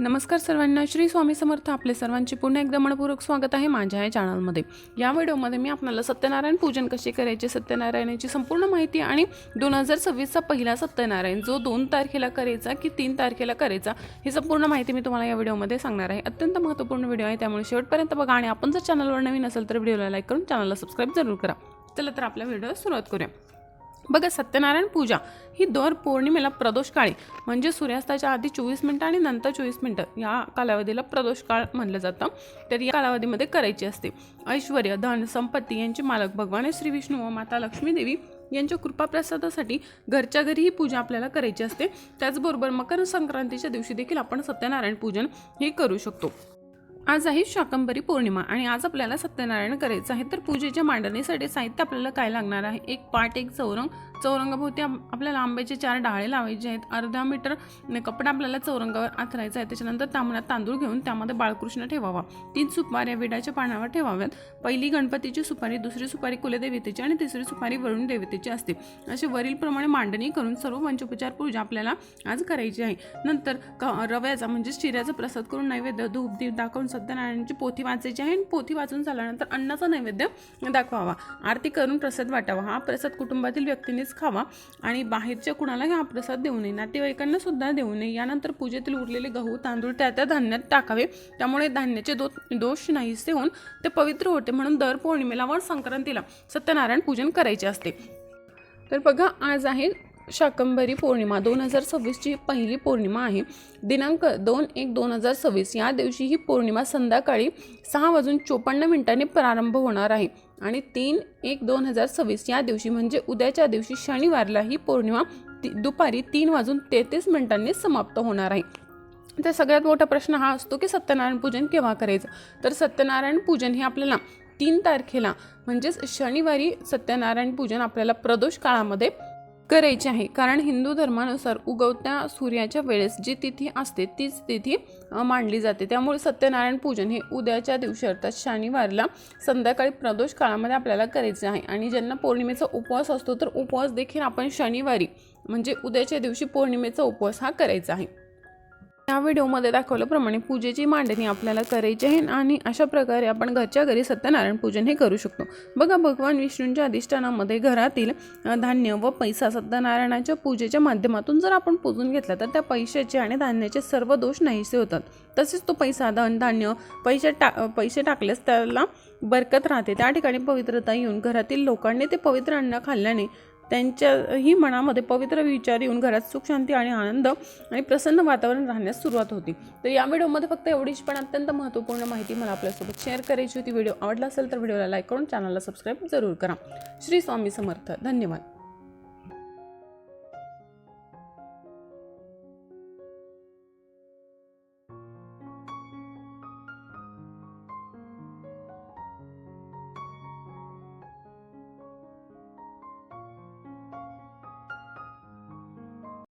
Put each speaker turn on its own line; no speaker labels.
नमस्कार सर्वांना. श्री स्वामी समर्थ आपले सर्वांचे पुन्हा एकदा मनपूर्वक स्वागत आहे माझ्या या चॅनलमध्ये या व्हिडिओमध्ये मी आपल्याला सत्यनारायण पूजन कसे करायचे सत्यनारायणाची संपूर्ण माहिती आणि दोन हजार सव्वीसचा पहिला सत्यनारायण जो दोन तारखेला करायचा की तीन तारखेला करायचा ही संपूर्ण माहिती मी तुम्हाला या व्हिडिओमध्ये सांगणार आहे. अत्यंत महत्त्वपूर्ण व्हिडिओ आहे त्यामुळे शेवटपर्यंत बघा आणि आपण जर चॅनलवर नवीन असेल तर व्हिडिओला लाईक करून चॅनलला सबस्क्राईब जरूर करा. चला तर आपल्या व्हिडिओ सुरुवात करूया. बघा सत्यनारायण पूजा ही दर पौर्णिमेला प्रदोष काळी म्हणजे सूर्यास्ताच्या आधी चोवीस मिनटं आणि नंतर चोवीस मिनटं या कालावधीला प्रदोष काळ म्हणलं जातं. तर या कालावधीमध्ये करायची असते. ऐश्वर धन संपत्ती यांचे मालक भगवान श्री विष्णू व माता लक्ष्मी देवी यांच्या कृपाप्रसादासाठी घरच्या घरी ही पूजा आपल्याला करायची असते. त्याचबरोबर मकर संक्रांतीच्या दिवशी देखील आपण सत्यनारायण पूजन हे करू शकतो. आज आहे शाकंभरी पौर्णिमा आणि आज आपल्याला सत्यनारायण करायचं आहे. तर पूजेच्या मांडणीसाठी साहित्य आपल्याला काय लागणार आहे? एक पाट एक चौरंग. चौरंगाभोवती आपल्याला आंब्याचे चार डाळे लावायचे आहेत. अर्धा मीटर कपडा आपल्याला चौरंगावर आथरायचा आहे. त्याच्यानंतर तांबडा तांदूळ घेऊन त्यामध्ये बाळकृष्ण ठेवावा. तीन सुपाऱ्या विडाच्या पानावर ठेवाव्यात. पहिली गणपतीची सुपारी दुसरी सुपारी कुलदेवतेची आणि तिसरी सुपारी वरुण देवतेची असते. असे वरीलप्रमाणे मांडणी करून सर्व पंचोपचार पूजा आपल्याला आज करायची आहे. नंतर क रव्याचा म्हणजे शिऱ्याचा प्रसाद करून नैवेद्य धूप दीप दाखवून सत्यनारायणची पोथी वाचायची आहे आणि पोथी वाचून झाल्यानंतर अन्नाचा नैवेद्य दाखवावा. आरती करून प्रसाद वाटावा. हा प्रसाद कुटुंबातील व्यक्तींनीच खावा आणि बाहेरच्या कुणालाही हा प्रसाद देऊ नये. नातेवाईकांना सुद्धा देऊ नये. यानंतर पूजेतील उरलेले गहू तांदूळ त्या त्या धान्यात टाकावे. त्यामुळे धान्याचे दो दोष नाहीसे होऊन ते पवित्र होते. म्हणून दर पौर्णिमेला व संक्रांतीला सत्यनारायण पूजन करायचे असते. तर बघा आज आहे शाकंभरी पौर्णिमा दोन हजार सव्वीसची पहिली पौर्णिमा आहे. दिनांक दोन एक दोन हजार सव्वीस या दिवशी ही पौर्णिमा संध्याकाळी सहा वाजून चोपन्न मिनिटांनी प्रारंभ होणार आहे. आणि तीन एक दोन हजार सव्वीस या दिवशी म्हणजे उद्याच्या दिवशी शनिवारला ही पौर्णिमा ती दुपारी तीन वाजून तेहतीस मिनिटांनी समाप्त होणार आहे. तर सगळ्यात मोठा प्रश्न हा असतो की सत्यनारायण पूजन केव्हा करायचं? तर सत्यनारायण पूजन हे आपल्याला तीन तारखेला म्हणजेच शनिवारी सत्यनारायण पूजन आपल्याला प्रदोष काळामध्ये करायचे आहे. कारण हिंदू धर्मानुसार उगवत्या सूर्याच्या वेळेस जी तिथी असते तीच तिथी मांडली जाते. त्यामुळे सत्यनारायण पूजन हे उद्याच्या दिवशी अर्थात शनिवारला संध्याकाळी प्रदोष काळामध्ये आपल्याला करायचे आहे. आणि ज्यांना पौर्णिमेचा उपवास असतो तर उपवास देखील आपण शनिवारी म्हणजे उद्याच्या दिवशी पौर्णिमेचा उपवास हा करायचा आहे. या व्हिडिओमध्ये दाखवल्याप्रमाणे पूजेची मांडणी आपल्याला करायची आहे आणि अशा प्रकारे आपण घरच्या घरी सत्यनारायण पूजन हे करू शकतो. बघा भगवान विष्णूंच्या अधिष्ठानामध्ये घरातील धान्य व पैसा सत्यनारायणाच्या पूजेच्या माध्यमातून जर आपण पूजून घेतला तर त्या पैशाचे आणि धान्याचे सर्व दोष नाहीसे होतात. तसेच तो पैसा धन धान्य पैसे टा पैसे टाकल्यास त्याला बरकत राहते. त्या ठिकाणी पवित्रता येऊन घरातील लोकांनी ते पवित्र अन्न खाल्ल्याने त्यांच्याही मनामध्ये पवित्र विचार येऊन घरात सुख शांती आणि आनंद आणि प्रसन्न वातावरण राहण्यास सुरुवात होती. तर या व्हिडिओमध्ये फक्त एवढीच पण अत्यंत महत्त्वपूर्ण माहिती मला आपल्यासोबत शेअर करायची होती. व्हिडिओ आवडला असेल तर व्हिडिओला लाईक करून चॅनलला सबस्क्राईब जरूर करा. श्री स्वामी समर्थ. धन्यवाद.